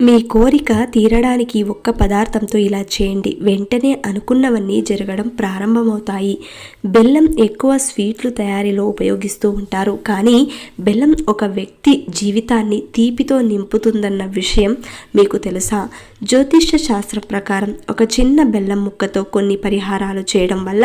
మీ కోరిక తీరడానికి ఒక్క పదార్థంతో ఇలా చేయండి. వెంటనే అనుకున్నవన్నీ జరగడం ప్రారంభమవుతాయి. బెల్లం ఎక్కువ స్వీట్లు తయారీలో ఉపయోగిస్తూ ఉంటారు. కానీ బెల్లం ఒక వ్యక్తి జీవితాన్ని తీపితో నింపుతుందన్న విషయం మీకు తెలుసా? జ్యోతిష్య శాస్త్రం ప్రకారం ఒక చిన్న బెల్లం ముక్కతో కొన్ని పరిహారాలు చేయడం వల్ల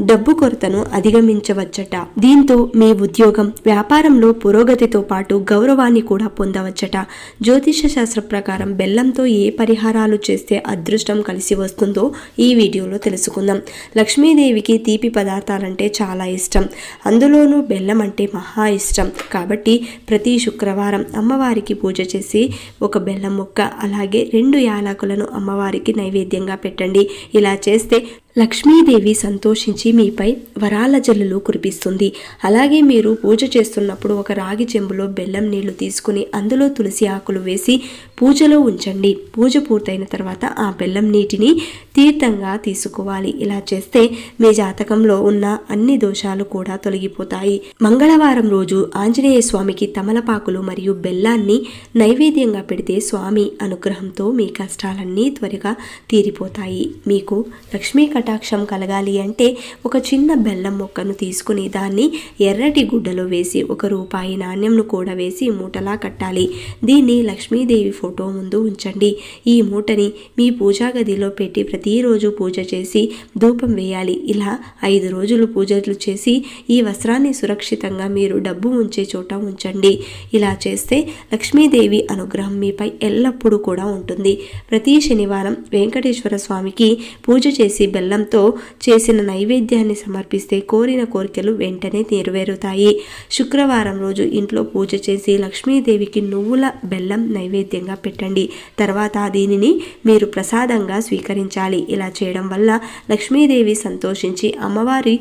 డబ్బు కొరతను అధిగమించవచ్చట. దీంతో మీ ఉద్యోగం వ్యాపారంలో పురోగతితో పాటు గౌరవాన్ని కూడా పొందవచ్చట. జ్యోతిష్య శాస్త్ర ప్రకారం బెల్లంతో ఏ పరిహారాలు చేస్తే అదృష్టం కలిసి వస్తుందో ఈ వీడియోలో తెలుసుకుందాం. లక్ష్మీదేవికి తీపి పదార్థాలంటే చాలా ఇష్టం. అందులోనూ బెల్లం అంటే మహా ఇష్టం. కాబట్టి ప్రతి శుక్రవారం అమ్మవారికి పూజ చేసి ఒక బెల్లం ముక్క అలాగే రెండు యాలకులను అమ్మవారికి నైవేద్యంగా పెట్టండి. ఇలా చేస్తే లక్ష్మీదేవి సంతోషించి మీపై వరాల జల్లులు కురిపిస్తుంది. అలాగే మీరు పూజ చేస్తున్నప్పుడు ఒక రాగి చెంబులో బెల్లం నీళ్ళు తీసుకుని అందులో తులసి ఆకులు వేసి పూజలో ఉంచండి. పూజ పూర్తయిన తర్వాత ఆ బెల్లం నీటిని తీర్థంగా తీసుకోవాలి. ఇలా చేస్తే మీ జాతకంలో ఉన్న అన్ని దోషాలు కూడా తొలగిపోతాయి. మంగళవారం రోజు ఆంజనేయ స్వామికి తమలపాకులు మరియు బెల్లాన్ని నైవేద్యంగా పెడితే స్వామి అనుగ్రహంతో మీ కష్టాలన్నీ త్వరగా తీరిపోతాయి. మీకు లక్ష్మీ కటాక్షం కలగాలి అంటే ఒక చిన్న బెల్లం మొక్కను తీసుకుని దాన్ని ఎర్రటి గుడ్డలో వేసి ఒక రూపాయి నాణ్యంను కూడా వేసి మూటలా కట్టాలి. దీన్ని లక్ష్మీదేవి ఫోటో ముందు ఉంచండి. ఈ మూటని మీ పూజా గదిలో పెట్టి ప్రతిరోజు పూజ చేసి ధూపం వేయాలి. ఇలా ఐదు రోజులు పూజలు చేసి ఈ వస్త్రాన్ని సురక్షితంగా మీరు డబ్బు ఉంచే చోట ఉంచండి. ఇలా చేస్తే లక్ష్మీదేవి అనుగ్రహం మీపై ఎల్లప్పుడూ కూడా ఉంటుంది. ప్రతి శనివారం వెంకటేశ్వర స్వామికి పూజ చేసి బెల్లంతో చేసిన నైవేద్యాన్ని సమర్పిస్తే కోరిన కోరికలు వెంటనే నెరవేరుతాయి. శుక్రవారం రోజు ఇంట్లో పూజ చేసి లక్ష్మీదేవికి నువ్వుల బెల్లం నైవేద్యంగా పెట్టండి. తర్వాత దీనిని మీరు ప్రసాదంగా స్వీకరించాలి. ఇలా చేయడం వల్ల లక్ష్మీదేవి సంతోషించి అమ్మవారి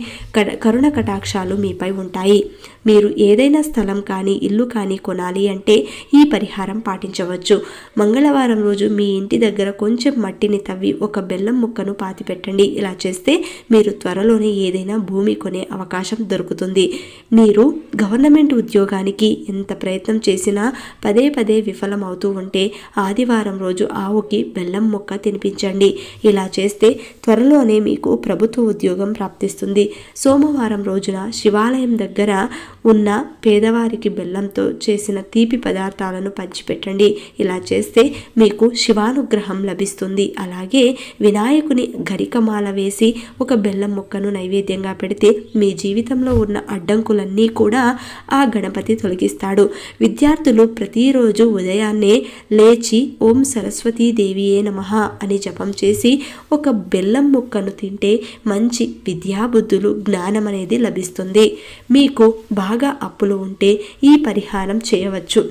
కరుణ కటాక్షాలు మీపై ఉంటాయి. మీరు ఏదైనా స్థలం కానీ ఇల్లు కానీ కొనాలి అంటే ఈ పరిహారం పాటించవచ్చు. మంగళవారం రోజు మీ ఇంటి దగ్గర కొంచెం మట్టిని తవ్వి ఒక బెల్లం ముక్కను పాతి పెట్టండి. ఇలా చేస్తే మీరు త్వరలోనే ఏదైనా భూమి కొనే అవకాశం దొరుకుతుంది. మీరు గవర్నమెంట్ ఉద్యోగానికి ఎంత ప్రయత్నం చేసినా పదే పదే విఫలమవుతూ ఉంటే ఆదివారం రోజు ఆవుకి బెల్లం మొక్క తినిపించండి. ఇలా చేస్తే త్వరలోనే మీకు ప్రభుత్వ ఉద్యోగం ప్రాప్తిస్తుంది. సోమవారం రోజున శివాలయం దగ్గర ఉన్న పేదవారికి బెల్లంతో చేసిన తీపి పదార్థాలను పంచిపెట్టండి. ఇలా చేస్తే మీకు శివానుగ్రహం లభిస్తుంది. అలాగే వినాయకుని గరికమాల వేసి ఒక బెల్లం మొక్కను నైవేద్యంగా పెడితే మీ జీవితంలో ఉన్న అడ్డంకులన్నీ కూడా ఆ గణపతి తొలగిస్తాడు. విద్యార్థులు ప్రతిరోజు ఉదయాన్నే లేచి ఓం సరస్వతీ దేవియే నమః అని జపం చేసి ఒక బెల్లం ముక్కను తింటే మంచి విద్యాబుద్ధులు జ్ఞానం అనేది లభిస్తుంది. మీకు బాగా అప్పులు ఉంటే ఈ పరిహారం చేయవచ్చు.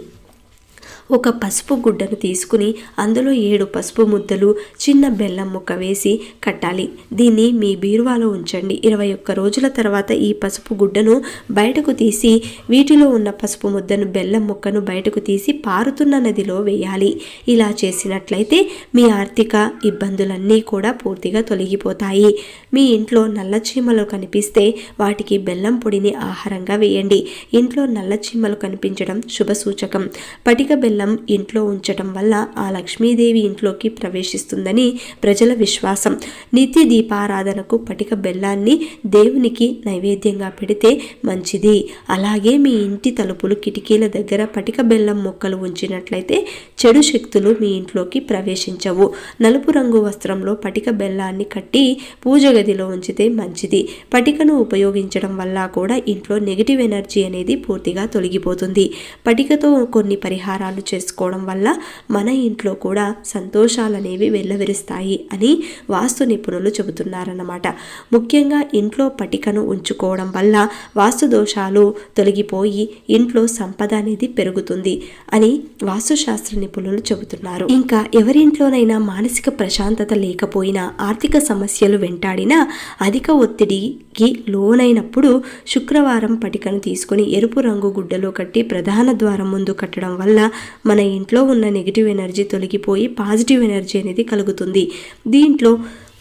ఒక పసుపు గుడ్డను తీసుకుని అందులో ఏడు పసుపు ముద్దలు చిన్న బెల్లం ముక్క వేసి కట్టాలి. దీన్ని మీ బీరువాలో ఉంచండి. ఇరవై ఒక్క రోజుల తర్వాత ఈ పసుపు గుడ్డను బయటకు తీసి వీటిలో ఉన్న పసుపు ముద్దను బెల్లం ముక్కను బయటకు తీసి పారుతున్న నదిలో వేయాలి. ఇలా చేసినట్లయితే మీ ఆర్థిక ఇబ్బందులన్నీ కూడా పూర్తిగా తొలగిపోతాయి. మీ ఇంట్లో నల్ల చీమలు కనిపిస్తే వాటికి బెల్లం పొడిని ఆహారంగా వేయండి. ఇంట్లో నల్ల చీమలు కనిపించడం శుభ సూచకం. పటిక బెల్లం ఇంట్లో ఉంచటం వల్ల ఆ లక్ష్మీదేవి ఇంట్లోకి ప్రవేశిస్తుందని ప్రజల విశ్వాసం. నిత్య దీపారాధనకు పటిక బెల్లాన్ని దేవునికి నైవేద్యంగా పెడితే మంచిది. అలాగే మీ ఇంటి తలుపులు కిటికీల దగ్గర పటిక బెల్లం మొక్కలు ఉంచినట్లయితే చెడు శక్తులు మీ ఇంట్లోకి ప్రవేశించవు. నలుపు రంగు వస్త్రంలో పటిక బెల్లాన్ని కట్టి పూజ గదిలో ఉంచితే మంచిది. పటికను ఉపయోగించడం వల్ల కూడా ఇంట్లో నెగిటివ్ ఎనర్జీ అనేది పూర్తిగా తొలగిపోతుంది. పటికతో కొన్ని పరిహారాలు చేసుకోవడం వల్ల మన ఇంట్లో కూడా సంతోషాలు అనేవి వెల్లవిరుస్తాయి అని వాస్తు నిపుణులు చెబుతున్నారన్నమాట. ముఖ్యంగా ఇంట్లో పటికను ఉంచుకోవడం వల్ల వాస్తు దోషాలు తొలగిపోయి ఇంట్లో సంపద అనేది పెరుగుతుంది అని వాస్తుశాస్త్ర నిపుణులు చెబుతున్నారు. ఇంకా ఎవరింట్లోనైనా మానసిక ప్రశాంతత లేకపోయినా ఆర్థిక సమస్యలు వెంటాడినా అధిక ఒత్తిడికి లోనైనప్పుడు శుక్రవారం పటికను తీసుకొని ఎరుపు రంగు గుడ్డలో కట్టి ప్రధాన ద్వారం ముందు కట్టడం వల్ల మన ఇంట్లో ఉన్న నెగిటివ్ ఎనర్జీ తొలగిపోయి పాజిటివ్ ఎనర్జీ అనేది కలుగుతుంది. దీంట్లో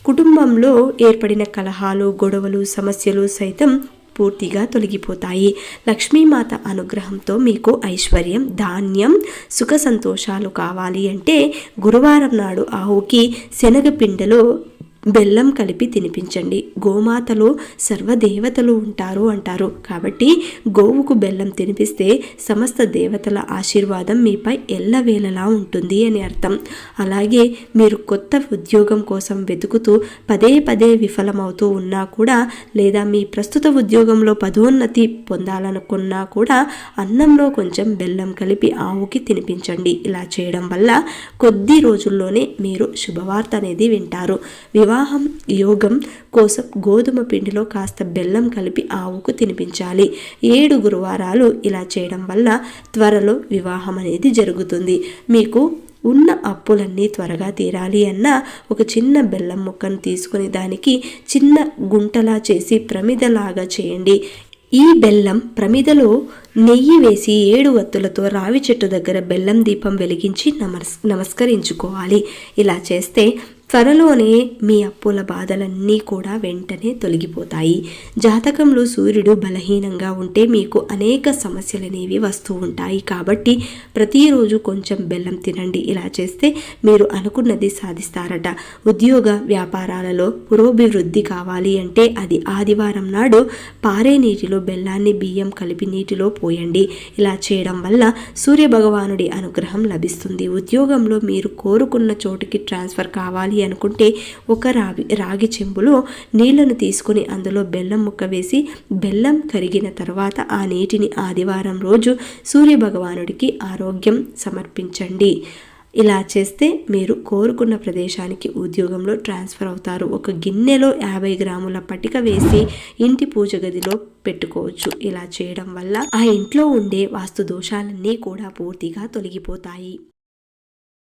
కుటుంబంలో ఏర్పడిన కలహాలు గొడవలు సమస్యలు సైతం పూర్తిగా తొలగిపోతాయి. లక్ష్మీమాత అనుగ్రహంతో మీకు ఐశ్వర్యం ధాన్యం సుఖ సంతోషాలు కావాలి అంటే గురువారం నాడు ఆవుకి శనగపిండలో బెల్లం కలిపి తినిపించండి. గోమాతలో సర్వదేవతలు ఉంటారు అంటారు. కాబట్టి గోవుకు బెల్లం తినిపిస్తే సమస్త దేవతల ఆశీర్వాదం మీపై ఎల్లవేళలా ఉంటుంది అని అర్థం. అలాగే మీరు కొత్త ఉద్యోగం కోసం వెతుకుతూ పదే పదే విఫలమవుతూ ఉన్నా కూడా లేదా మీ ప్రస్తుత ఉద్యోగంలో పదోన్నతి పొందాలనుకున్నా కూడా అన్నంలో కొంచెం బెల్లం కలిపి ఆవుకి తినిపించండి. ఇలా చేయడం వల్ల కొద్ది రోజుల్లోనే మీరు శుభవార్త అనేది వింటారు. వివాహం యోగం కోసం గోధుమ పిండిలో కాస్త బెల్లం కలిపి ఆవుకు తినిపించాలి. ఏడు గురువారాలు ఇలా చేయడం వల్ల త్వరలో వివాహం అనేది జరుగుతుంది. మీకు ఉన్న అప్పులన్నీ త్వరగా తీరాలి అన్న ఒక చిన్న బెల్లం ముక్కను తీసుకొని దానికి చిన్న గుంటలా చేసి ప్రమిదలాగా చేయండి. ఈ బెల్లం ప్రమిదలో నెయ్యి వేసి ఏడు వత్తులతో రావి చెట్టు దగ్గర బెల్లం దీపం వెలిగించి నమస్ నమస్కరించుకోవాలి. ఇలా చేస్తే త్వరలోనే మీ అప్పుల బాధలన్నీ కూడా వెంటనే తొలగిపోతాయి. జాతకంలో సూర్యుడు బలహీనంగా ఉంటే మీకు అనేక సమస్యలు అనేవి వస్తూ ఉంటాయి. కాబట్టి ప్రతిరోజు కొంచెం బెల్లం తినండి. ఇలా చేస్తే మీరు అనుకున్నది సాధిస్తారట. ఉద్యోగ వ్యాపారాలలో పురోభివృద్ధి కావాలి అంటే అది ఆదివారం నాడు పారే నీటిలో బెల్లాన్ని బియ్యం కలిపి నీటిలో పోయండి. ఇలా చేయడం వల్ల సూర్య భగవానుడి అనుగ్రహం లభిస్తుంది. ఉద్యోగంలో మీరు కోరుకున్న చోటుకి ట్రాన్స్ఫర్ కావాలి అనుకుంటే ఒక రావి రాగి చెంబులో నీళ్ళను తీసుకొని అందులో బెల్లం ముక్క వేసి బెల్లం కరిగిన తర్వాత ఆ నీటిని ఆదివారం రోజు సూర్య భగవానుడికి ఆరోగ్యం సమర్పించండి. ఇలా చేస్తే మీరు కోరుకున్న ప్రదేశానికి ఉద్యోగంలో ట్రాన్స్ఫర్ అవుతారు. ఒక గిన్నెలో యాభై గ్రాముల పటిక వేసి ఇంటి పూజ గదిలో పెట్టుకోవచ్చు. ఇలా చేయడం వల్ల ఆ ఇంట్లో ఉండే వాస్తు దోషాలన్నీ కూడా పూర్తిగా తొలగిపోతాయి.